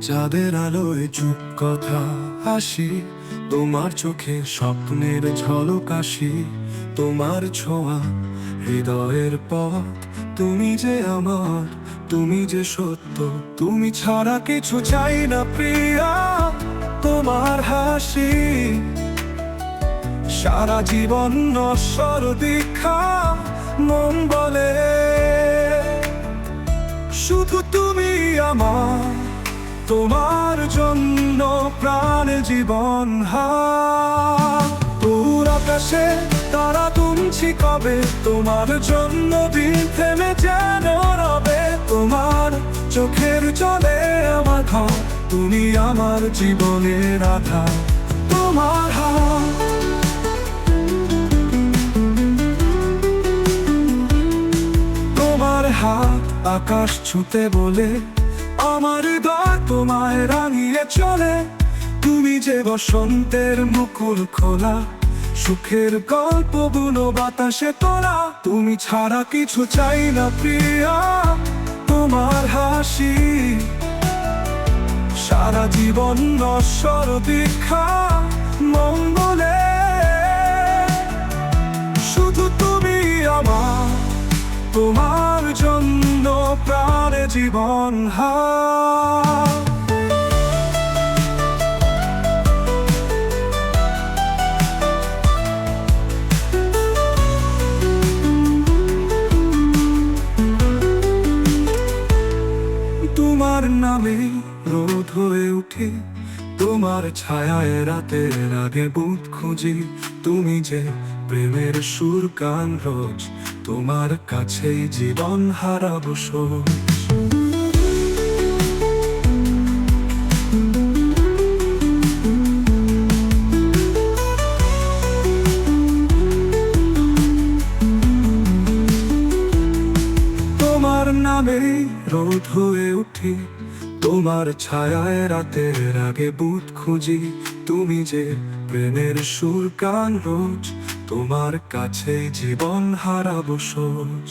যাদের আলোয় চুপ কথা হাসি, তোমার চোখে স্বপ্নের ঝলক আসি, তোমার ছোঁয়া হৃদয়ের পথ। তুমি যে আমার, তুমি যে সত্য, তুমি ছাড়া কিছু চাই না প্রিয়া, তোমার হাসি। সারা জীবন নশ্বর দীক্ষা, মন বলে, শুধু তুমি আমার। তোমার জন্য প্রাণে জীবন হা দূর আকাশে তারা তুমছি কবে? তোমার জন্য দিন থেমে যেন রবে। তোমার চোখের চলে আমার ঘর, তুমি আমার জীবনের আধার, তোমার হাত তোমার হাত আকাশ ছুতে বলে আমার হৃদয় তোমায় রাঙিয়ে চলে। তুমি যে বসন্তের মুকুল খোলা, সুখের গল্প বুনো বাতাসে তোলা, তুমি ছাড়া কিছু চাই না প্রিয়া, তোমার হাসি। সারা জীবন নশ্বর দীক্ষা মঙ্গলে। শুধু তুমি আমার, তোমার জীবন হা তোমার নামে রোদ হয়ে উঠি, তোমার ছায়ায় রাতের আগে বুধ খুঁজি, তুমি যে প্রেমের সুর গান রোজ, তোমার কাছেই জীবন হারাবো সোজ। তোমার রোদ হয়ে উঠি। তোমার ছায়ায় রাতের আগে বুধ খুঁজি। তুমি যে প্রেমের সুর গান রোজ, তোমার কাছে জীবন হারাবো সোজ।